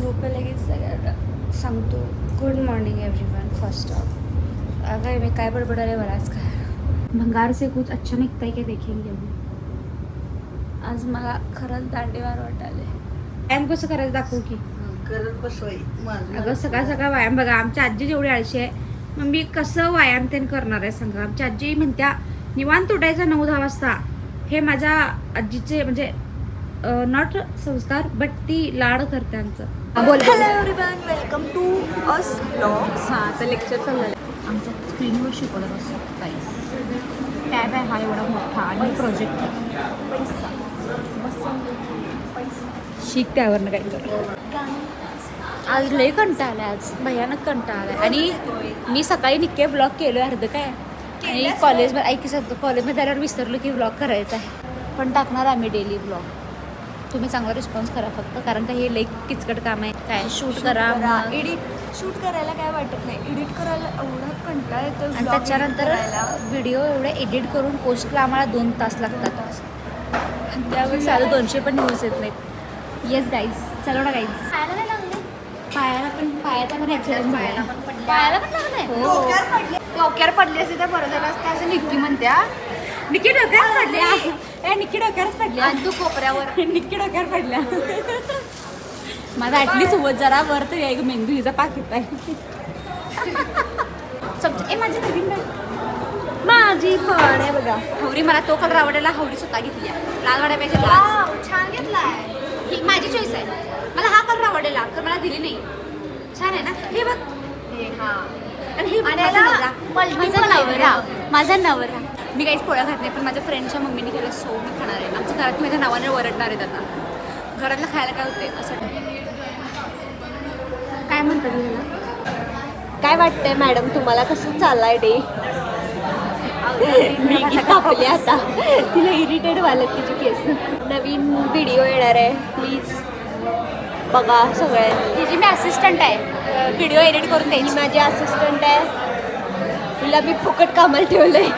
झोप लगेच सगळ्यांना सांगतो. Good morning everyone first of अगर मैं काय बड़बड़ा वाला आज का भंगार से कुछ अच्छा निघता है क्या देखेंगे अभी आज मला खरंच दांडेवार वाटाले. व्यायाम कसं करायचं दाखवू की? करत बसवाय माझं अगं सकाळ सकाळ व्यायाम बघा. आमच्या आजी जेवढी आळशी आहे मग मी कसं व्यायाम ते करणार आहे सांगा. आमची आजी म्हणत्या निवांत उठायचं नऊ दहा वाजता. हे माझ्या आजीचे म्हणजे नॉट संस्कार बट ती लाड करते आमचं. Hello everyone welcome to us blogs हां लेक्चर आहे आमच्या स्क्रीनवर शिकवलं असं काही टॅब आहे हा एवढा मोठा आणि प्रोजेक्ट शिक त्यावरनं काही आज लय कंटाळा आज भयानक कंटाळा आणि मी सकाळी निक्के ब्लॉग केलो अर्ध काय? आणि कॉलेजमध्ये ऐकी सांगतो कॉलेजमध्ये आल्यावर विसरलो की ब्लॉग करायचा आहे. पण टाकणार आम्ही डेली ब्लॉग तुम्ही चांगला रिस्पॉन्स करा फक्त कारण का हे लई किचकट काम आहे. काय शूट करा एडिट शूट करायला काय वाटत नाही. एडिट करायला एवढा कंटाळा येतो आणि त्याच्यानंतर. व्हिडिओ एवढे एडिट करून पोस्टला आम्हाला दोन तास लागतात. आणि त्यावेळी साधं दोनशे पण न्यूज येत नाहीत. येस गाईज चलो ना गाईज पायाला पण पायाचा पण ऍक्सिडेंट झाला. पायाला पण लागलाय हो. डोक्यावर पडली असते तर बरं झालं असतं असं निक्की म्हणत्या. निक्की डोक्यावर पडल्या ए निक्की डोक्यावरच पडल्या आणि तू कोपऱ्यावर. निक्की डोक्यावर पडल्या माझा ऍटलीस्ट वर जरा वर तरी आहे. मेंदू हिचा पाकिट आहे. ए माझी नवीन bag. माझी पण आहे बघा. हवरी मला तो कलर आवडलेला हवरी स्वतः घेतली आहे. लाल वाड्यापेक्षा लाल. छान घेतलाय. ही माझी चॉईस आहे. मला हा कलर आवडलेला तर मला दिली नाही. छान आहे ना? हे बघ. हे हा. आणि हे आणि माझा याला नवरा. Multiple माझा आहे. नवरा. माझा नवरा. मी काहीच पोळ्या खात नाही पण माझ्या फ्रेंडच्या मम्मीने केलं सो मी खाणार आहे. आमच्या घरात माझ्या नावाने वरडणार आहेत आता. घरातलं खायला काय होते असं काय म्हणतात ह्याला? काय वाटतंय मॅडम तुम्हाला कसं चाललाय डे कापली आता. तिला इरिटेट व्हायला तिची केस नवीन व्हिडिओ येणार आहे. प्लीज बघा सगळ्यांनी. तिची मी असिस्टंट आहे व्हिडिओ एडिट करून द्यायची. माझी असिस्टंट आहे. तिला मी फुकट कामाला ठेवलंय.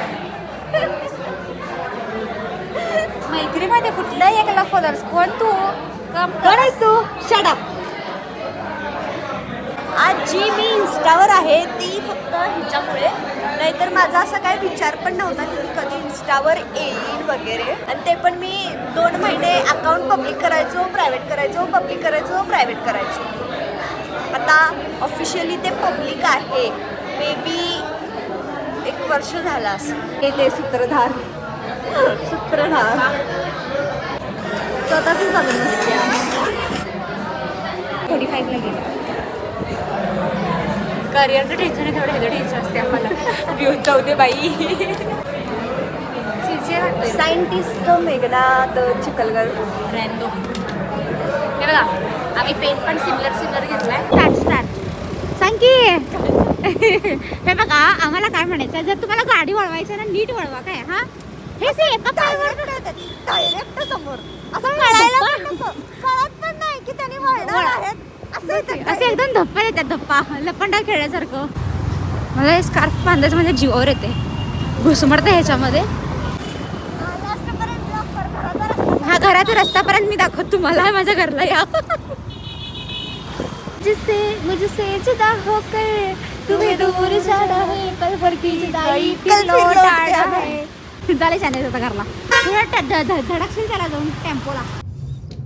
मैत्रीमध्ये कुठलाही एकला फॉलोअर्स कोण तू? काम कोण आहेस तू? शटअप आज जी मी इन्स्टावर आहे. ती फक्त हिच्यामुळे. नाहीतर माझा असा काही विचार पण नव्हता की मी कधी इन्स्टावर येईन वगैरे. आणि ते पण मी दोन महिने अकाउंट पब्लिक करायचो प्रायव्हेट करायचो पब्लिक करायचो प्रायव्हेट करायचो. आता ऑफिशियली ते पब्लिक आहे. मे बी एक वर्ष झालं असं. हे ते सूत्रधार. सूत्रधार. स्वतःच बघत नसते थोडी फाईव्हला गेली. करिअरचं टेन्शन आहे तेवढं ह्याचं टेन्शन असते आम्हाला. व्ह्यूज जाऊ दे बाई. सिन्सिअर सायंटिस्ट द चिकलगर रॅन्डो. हे बघा आम्ही पेन पण सिमिलर सिमिलर घेतलाय. स्टार्ट स्टार्ट सांग की हे बघा आम्हाला काय म्हणायचं जर तुम्हाला गाडी वळवायची ना नीट वळवा काय? हा? हे से एका पायावर डायरेक्ट समोर. असं कळायला पण नको. कळत पण नाही की त्यांनी वळणार आहेत. असं असे एकदम धप्पा येतात धप्पा. लपंडा खेळल्यासारखं. मला हे स्कार्फ बांधायचं म्हणजे जीवावर येते. घुसमडतं ह्याच्यामध्ये. हा घराचा रस्तापर्यंत मी दाखवत तुम्हाला. माझ्या घरला या. जिससे मुझसे जुदा होकर तुम्हें दूर जाना है कल भर की जुदाई कल फिर लौट आना आना है। झाले आता घरला. धडकशील त्याला जाऊन टेम्पोला.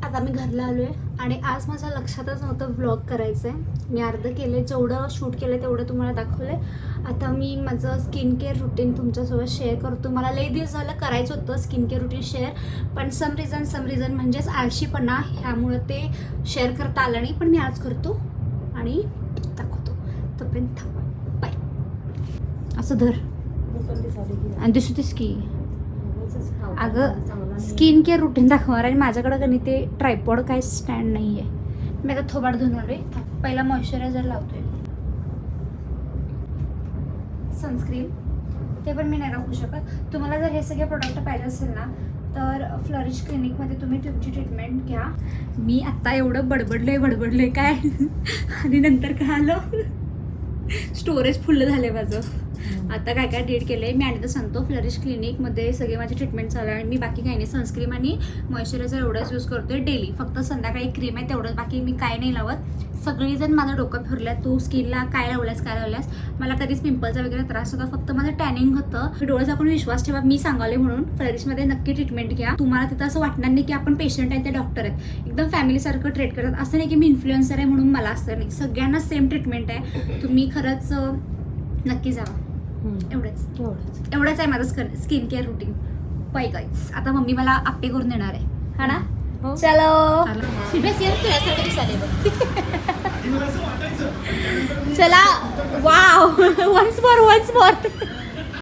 आता मी घरला आलो आहे आणि आज माझ्या लक्षातच नव्हतं व्लॉग करायचं आहे मी अर्ध केलं जेवढं शूट केलं तेवढं तुम्हाला दाखवलं आहे आता मी माझं स्किन केअर रुटीन तुमच्यासोबत शेअर करतो मला लई दिवस झालं करायचं होतं स्किन केअर रुटीन शेअर पण सम रिझन सम रिझन म्हणजेच आळशीपणा ह्यामुळं ते शेअर करता आलं नाही. पण मी आज करतो. आणि तोपर्यंत थांबा. बाय असं धर. आणि दिसू दिस की अगं स्किन केअर रुटीन दाखवणार आणि माझ्याकडं कधी ते ट्रायपॉड काय स्टँड नाही आहे मी आता थोबाड धुणार आहे. पहिला मॉइश्चरायझर लावतोय. सनस्क्रीन ते पण मी नाही राहू शकत. तुम्हाला जर हे सगळे प्रोडक्ट पाहिजे असेल ना तर फ्लरिश क्लिनिकमध्ये तुम्ही तुमची ट्रीटमेंट घ्या. मी आत्ता एवढं बडबडलं आहे बडबडलं आहे काय? आणि नंतर काय आलं? स्टोरेज फुल झालं माझं. आता काय काय डेट केलंय? मी आणि तर सांगतो फ्लरिश क्लिनिकमध्ये सगळे माझे ट्रीटमेंट चालू आहे आणि मी बाकी काही नाही. सनस्क्रीम आणि मॉइश्चरायझर एवढंच यूज करतोय डेली फक्त संध्याकाळी क्रीम आहे तेवढंच. बाकी मी काय नाही लावत. सगळीजण माझं डोकं फिरलं तू स्किनला काय लावल्यास काय लावल्यास? मला कधीच पिंपलचा वगैरे त्रास होता फक्त माझं टॅनिंग होतं. मी डोळे झाकून विश्वास ठेवा मी सांगाले म्हणून. फ्लरिशमध्ये नक्की ट्रीटमेंट घ्या. तुम्हाला तिथं असं वाटणार नाही की आपण पेशंट आहे ते डॉक्टर आहेत. एकदम फॅमिलीसारखं ट्रीट करतात. असं नाही की मी इन्फ्लुएन्सर आहे म्हणून मला असं नाही. सगळ्यांना सेम ट्रीटमेंट आहे. तुम्ही खरंच नक्की जावा. एवढंच. एवढंच. आहे माझं skin care routine bye guys आता मम्मी मला आप्पे करून देणार आहे. हा ना? चलो. दिसायले बघ. चला. Wow once more once more